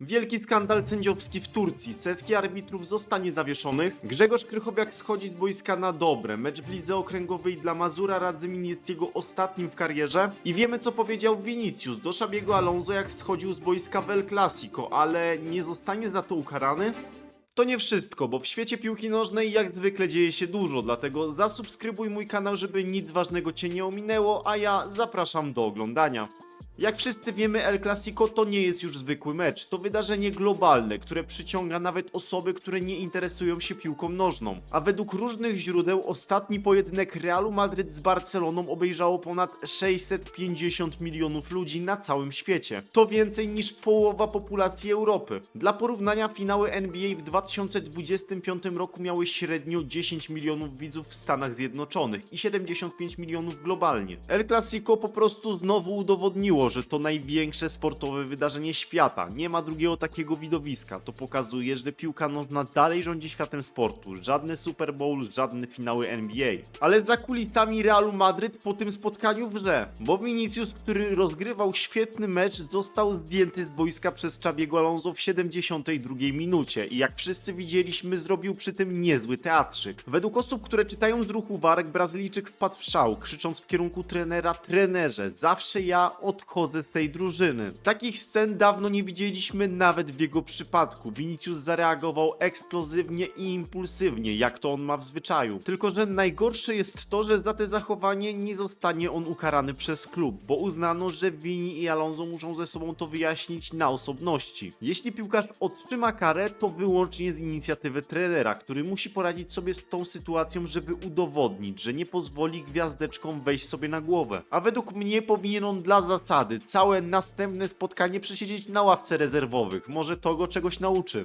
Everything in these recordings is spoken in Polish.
Wielki skandal sędziowski w Turcji. Setki arbitrów zostanie zawieszonych. Grzegorz Krychowiak schodzi z boiska na dobre. Mecz w lidze okręgowej dla Mazura Radzymin jest jego ostatnim w karierze. I wiemy co powiedział Vinicius do Szabiego Alonso jak schodził z boiska w El Clasico, ale nie zostanie za to ukarany? To nie wszystko, bo w świecie piłki nożnej jak zwykle dzieje się dużo, dlatego zasubskrybuj mój kanał, żeby nic ważnego cię nie ominęło, a ja zapraszam do oglądania. Jak wszyscy wiemy, El Clasico to nie jest już zwykły mecz. To wydarzenie globalne, które przyciąga nawet osoby, które nie interesują się piłką nożną. A według różnych źródeł ostatni pojedynek Realu Madryt z Barceloną obejrzało ponad 650 milionów ludzi na całym świecie. To więcej niż połowa populacji Europy. Dla porównania finały NBA w 2025 roku miały średnio 10 milionów widzów w Stanach Zjednoczonych i 75 milionów globalnie. El Clasico po prostu znowu udowodniło, że to największe sportowe wydarzenie świata. Nie ma drugiego takiego widowiska. To pokazuje, że piłka nożna dalej rządzi światem sportu. Żadne Super Bowl, żadne finały NBA. Ale za kulisami Realu Madryt po tym spotkaniu wrze, bo Vinicius, który rozgrywał świetny mecz, został zdjęty z boiska przez Czabiego Alonso w 72 minucie i jak wszyscy widzieliśmy, zrobił przy tym niezły teatrzyk. Według osób, które czytają z ruchu warek, Brazylijczyk wpadł w szał, krzycząc w kierunku trenera, trenerze, zawsze ja odchodzę z tej drużyny. Takich scen dawno nie widzieliśmy nawet w jego przypadku. Vinicius zareagował eksplozywnie i impulsywnie, jak to on ma w zwyczaju. Tylko, że najgorsze jest to, że za te zachowanie nie zostanie on ukarany przez klub, bo uznano, że Vini i Alonso muszą ze sobą to wyjaśnić na osobności. Jeśli piłkarz otrzyma karę, to wyłącznie z inicjatywy trenera, który musi poradzić sobie z tą sytuacją, żeby udowodnić, że nie pozwoli gwiazdeczkom wejść sobie na głowę. A według mnie powinien on dla zasady całe następne spotkanie przesiedzieć na ławce rezerwowych. Może to go czegoś nauczy.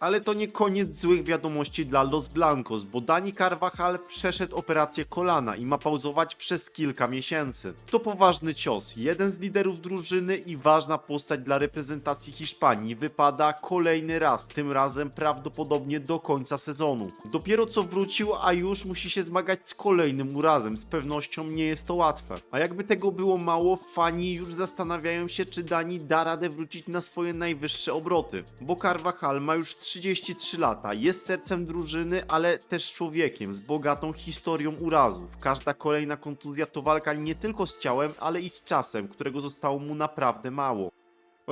Ale to nie koniec złych wiadomości dla Los Blancos, bo Dani Carvajal przeszedł operację kolana i ma pauzować przez kilka miesięcy. To poważny cios. Jeden z liderów drużyny i ważna postać dla reprezentacji Hiszpanii wypada kolejny raz, tym razem prawdopodobnie do końca sezonu. Dopiero co wrócił, a już musi się zmagać z kolejnym urazem. Z pewnością nie jest to łatwe. A jakby tego było mało, fani już zastanawiają się, czy Dani da radę wrócić na swoje najwyższe obroty. Bo Carvajal ma już 33 lata, jest sercem drużyny, ale też człowiekiem z bogatą historią urazów. Każda kolejna kontuzja to walka nie tylko z ciałem, ale i z czasem, którego zostało mu naprawdę mało.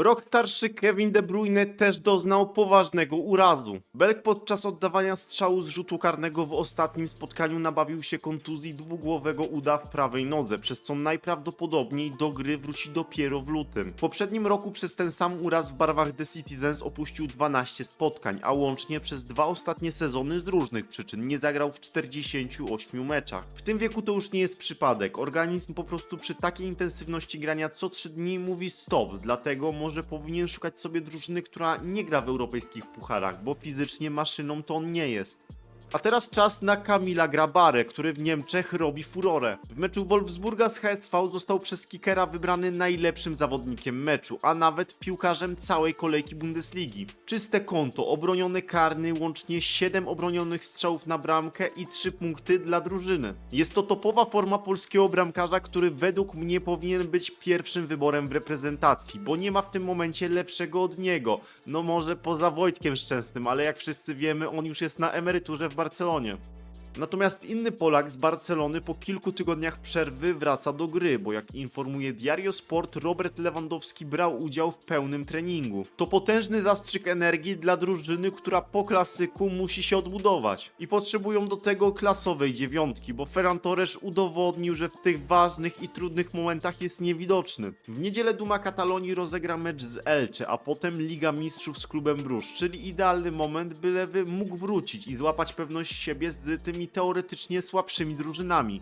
Rok starszy Kevin De Bruyne też doznał poważnego urazu. Belk podczas oddawania strzału z rzutu karnego w ostatnim spotkaniu nabawił się kontuzji dwugłowego uda w prawej nodze, przez co najprawdopodobniej do gry wróci dopiero w lutym. W poprzednim roku przez ten sam uraz w barwach The Citizens opuścił 12 spotkań, a łącznie przez dwa ostatnie sezony z różnych przyczyn nie zagrał w 48 meczach. W tym wieku to już nie jest przypadek. Organizm po prostu przy takiej intensywności grania co 3 dni mówi stop, dlatego może powinien szukać sobie drużyny, która nie gra w europejskich pucharach, bo fizycznie maszyną to on nie jest. A teraz czas na Kamila Grabarę, który w Niemczech robi furorę. W meczu Wolfsburga z HSV został przez kickera wybrany najlepszym zawodnikiem meczu, a nawet piłkarzem całej kolejki Bundesligi. Czyste konto, obroniony karny, łącznie 7 obronionych strzałów na bramkę i 3 punkty dla drużyny. Jest to topowa forma polskiego bramkarza, który według mnie powinien być pierwszym wyborem w reprezentacji, bo nie ma w tym momencie lepszego od niego. No może poza Wojtkiem Szczęsnym, ale jak wszyscy wiemy, on już jest na emeryturze w Barcelonie. Natomiast inny Polak z Barcelony po kilku tygodniach przerwy wraca do gry, bo jak informuje Diario Sport, Robert Lewandowski brał udział w pełnym treningu. To potężny zastrzyk energii dla drużyny, która po klasyku musi się odbudować. I potrzebują do tego klasowej dziewiątki, bo Ferran Torres udowodnił, że w tych ważnych i trudnych momentach jest niewidoczny. W niedzielę Duma Katalonii rozegra mecz z Elche, a potem Liga Mistrzów z klubem Brusz, czyli idealny moment, by Lewy mógł wrócić i złapać pewność siebie z tymi teoretycznie słabszymi drużynami.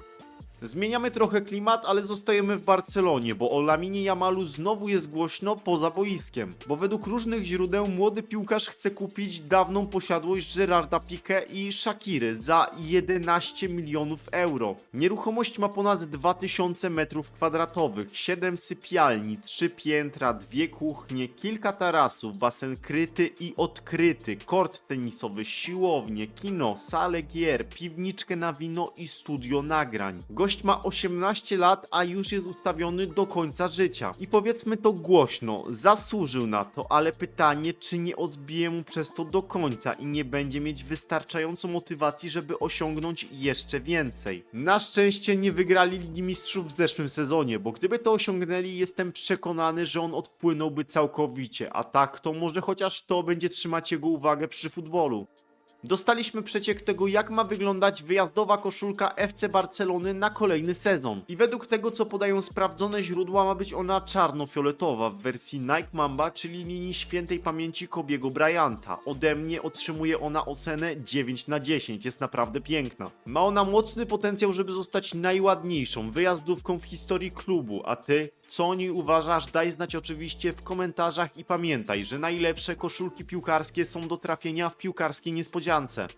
Zmieniamy trochę klimat, ale zostajemy w Barcelonie, bo o Laminie Jamalu znowu jest głośno poza boiskiem. Bo według różnych źródeł młody piłkarz chce kupić dawną posiadłość Gerarda Piqué i Shakiry za 11 milionów euro. Nieruchomość ma ponad 2000 metrów kwadratowych, 7 sypialni, 3 piętra, dwie kuchnie, kilka tarasów, basen kryty i odkryty, kort tenisowy, siłownię, kino, salę gier, piwniczkę na wino i studio nagrań. Gość Gość ma 18 lat, a już jest ustawiony do końca życia. I powiedzmy to głośno, zasłużył na to, ale pytanie, czy nie odbije mu przez to do końca i nie będzie mieć wystarczająco motywacji, żeby osiągnąć jeszcze więcej. Na szczęście nie wygrali Ligi Mistrzów w zeszłym sezonie, bo gdyby to osiągnęli, jestem przekonany, że on odpłynąłby całkowicie, a tak to może chociaż to będzie trzymać jego uwagę przy futbolu. Dostaliśmy przeciek tego, jak ma wyglądać wyjazdowa koszulka FC Barcelony na kolejny sezon. I według tego, co podają sprawdzone źródła, ma być ona czarno-fioletowa w wersji Nike Mamba, czyli linii świętej pamięci Kobiego Bryanta. Ode mnie otrzymuje ona ocenę 9 na 10, jest naprawdę piękna. Ma ona mocny potencjał, żeby zostać najładniejszą wyjazdówką w historii klubu, a ty co o niej uważasz? Daj znać oczywiście w komentarzach i pamiętaj, że najlepsze koszulki piłkarskie są do trafienia w piłkarskiej niespodziance.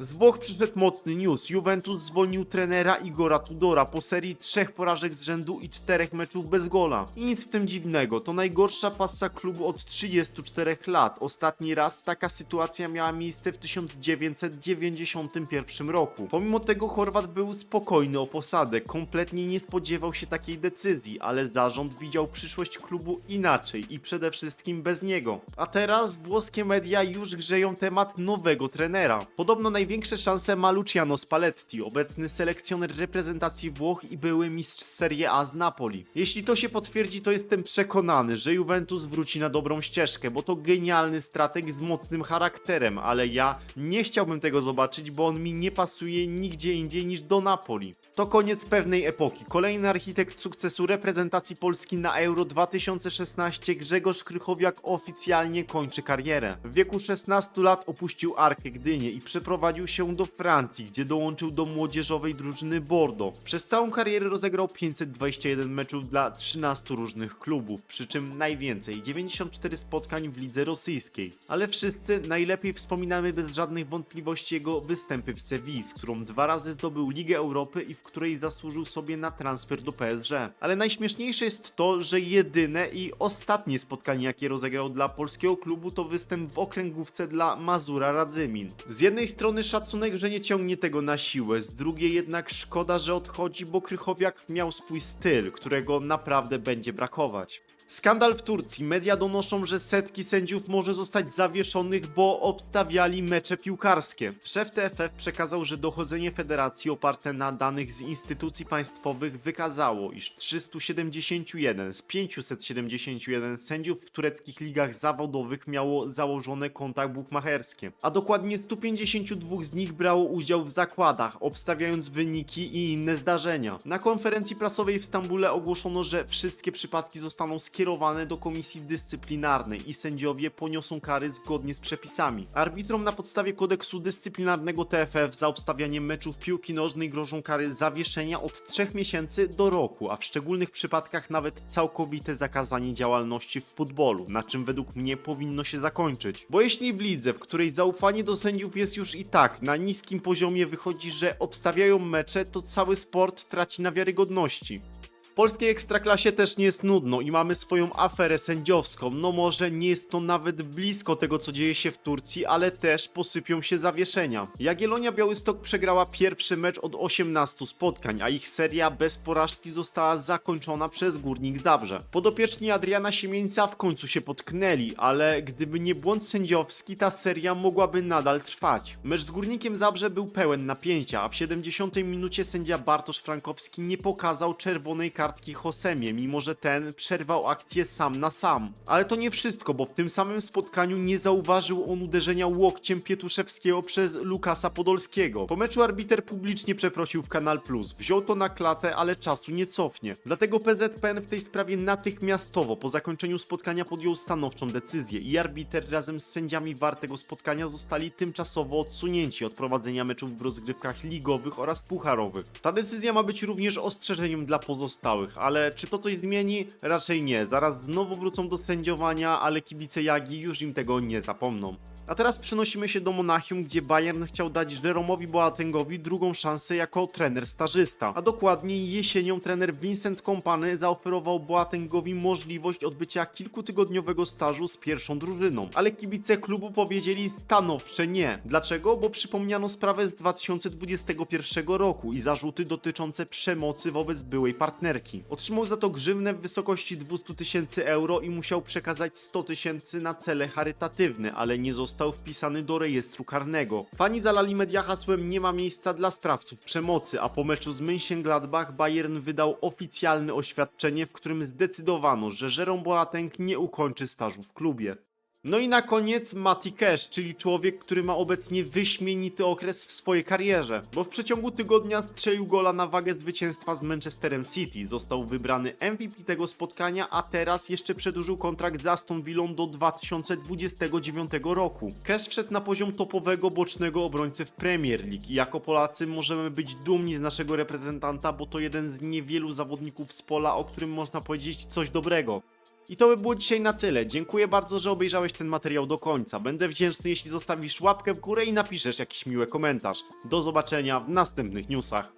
Z Włoch przyszedł mocny news. Juventus zwolnił trenera Igora Tudora po serii trzech porażek z rzędu i czterech meczów bez gola. I nic w tym dziwnego, to najgorsza passa klubu od 34 lat. Ostatni raz taka sytuacja miała miejsce w 1991 roku. Pomimo tego Chorwat był spokojny o posadę, kompletnie nie spodziewał się takiej decyzji, ale zarząd widział przyszłość klubu inaczej i przede wszystkim bez niego. A teraz włoskie media już grzeją temat nowego trenera. Podobno największe szanse ma Luciano Spalletti, obecny selekcjoner reprezentacji Włoch i były mistrz Serie A z Napoli. Jeśli to się potwierdzi, to jestem przekonany, że Juventus wróci na dobrą ścieżkę, bo to genialny strateg z mocnym charakterem, ale ja nie chciałbym tego zobaczyć, bo on mi nie pasuje nigdzie indziej niż do Napoli. To koniec pewnej epoki. Kolejny architekt sukcesu reprezentacji Polski na Euro 2016 Grzegorz Krychowiak oficjalnie kończy karierę. W wieku 16 lat opuścił Arkę Gdynię i przeprowadził się do Francji, gdzie dołączył do młodzieżowej drużyny Bordeaux. Przez całą karierę rozegrał 521 meczów dla 13 różnych klubów, przy czym najwięcej 94 spotkań w lidze rosyjskiej. Ale wszyscy najlepiej wspominamy bez żadnych wątpliwości jego występy w Sewilli, z którą dwa razy zdobył Ligę Europy i w której zasłużył sobie na transfer do PSG. Ale najśmieszniejsze jest to, że jedyne i ostatnie spotkanie, jakie rozegrał dla polskiego klubu, to występ w okręgówce dla Mazura Radzymin. Z jednej strony szacunek, że nie ciągnie tego na siłę, z drugiej jednak szkoda, że odchodzi, bo Krychowiak miał swój styl, którego naprawdę będzie brakować. Skandal w Turcji. Media donoszą, że setki sędziów może zostać zawieszonych, bo obstawiali mecze piłkarskie. Szef TFF przekazał, że dochodzenie federacji oparte na danych z instytucji państwowych wykazało, iż 371 z 571 sędziów w tureckich ligach zawodowych miało założone konta bukmacherskie, a dokładnie 152 z nich brało udział w zakładach, obstawiając wyniki i inne zdarzenia. Na konferencji prasowej w Stambule ogłoszono, że wszystkie przypadki zostaną skierowane do komisji dyscyplinarnej i sędziowie poniosą kary zgodnie z przepisami. Arbitrom na podstawie kodeksu dyscyplinarnego TFF za obstawianie meczów piłki nożnej grożą kary zawieszenia od 3 miesięcy do roku, a w szczególnych przypadkach nawet całkowite zakazanie działalności w futbolu, na czym według mnie powinno się zakończyć. Bo jeśli w lidze, w której zaufanie do sędziów jest już i tak na niskim poziomie wychodzi, że obstawiają mecze, to cały sport traci na wiarygodności. Polskiej ekstraklasie też nie jest nudno i mamy swoją aferę sędziowską. No może nie jest to nawet blisko tego, co dzieje się w Turcji, ale też posypią się zawieszenia. Jagiellonia Białystok przegrała pierwszy mecz od 18 spotkań, a ich seria bez porażki została zakończona przez Górnik Zabrze. Podopieczni Adriana Siemieńca w końcu się potknęli, ale gdyby nie błąd sędziowski, ta seria mogłaby nadal trwać. Mecz z Górnikiem Zabrze był pełen napięcia, a w 70 minucie sędzia Bartosz Frankowski nie pokazał czerwonej kartki Hosemie, mimo że ten przerwał akcję sam na sam. Ale to nie wszystko, bo w tym samym spotkaniu nie zauważył on uderzenia łokciem Pietuszewskiego przez Lukasa Podolskiego. Po meczu arbiter publicznie przeprosił w Kanal Plus, wziął to na klatę, ale czasu nie cofnie. Dlatego PZPN w tej sprawie natychmiastowo po zakończeniu spotkania podjął stanowczą decyzję i arbiter razem z sędziami VAR tego spotkania zostali tymczasowo odsunięci od prowadzenia meczów w rozgrywkach ligowych oraz pucharowych. Ta decyzja ma być również ostrzeżeniem dla pozostałych, ale czy to coś zmieni? Raczej nie. Zaraz znowu wrócą do sędziowania, ale kibice Jagi już im tego nie zapomną. A teraz przenosimy się do Monachium, gdzie Bayern chciał dać Jeromowi Boatengowi drugą szansę jako trener stażysta. A dokładniej jesienią trener Vincent Kompany zaoferował Boatengowi możliwość odbycia kilkutygodniowego stażu z pierwszą drużyną. Ale kibice klubu powiedzieli stanowcze nie. Dlaczego? Bo przypomniano sprawę z 2021 roku i zarzuty dotyczące przemocy wobec byłej partnerki. Otrzymał za to grzywnę w wysokości 200 tysięcy euro i musiał przekazać 100 tysięcy na cele charytatywne, ale nie został wpisany do rejestru karnego. Pani zalali media hasłem nie ma miejsca dla sprawców przemocy, a po meczu z Mönchengladbach Bayern wydał oficjalne oświadczenie, w którym zdecydowano, że Jerome Boateng nie ukończy stażu w klubie. No i na koniec Mati Cash, czyli człowiek, który ma obecnie wyśmienity okres w swojej karierze, bo w przeciągu tygodnia strzelił gola na wagę zwycięstwa z Manchesterem City, został wybrany MVP tego spotkania, a teraz jeszcze przedłużył kontrakt z Aston Villą do 2029 roku. Cash wszedł na poziom topowego bocznego obrońcy w Premier League i jako Polacy możemy być dumni z naszego reprezentanta, bo to jeden z niewielu zawodników z pola, o którym można powiedzieć coś dobrego. I to by było dzisiaj na tyle. Dziękuję bardzo, że obejrzałeś ten materiał do końca. Będę wdzięczny, jeśli zostawisz łapkę w górę i napiszesz jakiś miły komentarz. Do zobaczenia w następnych newsach.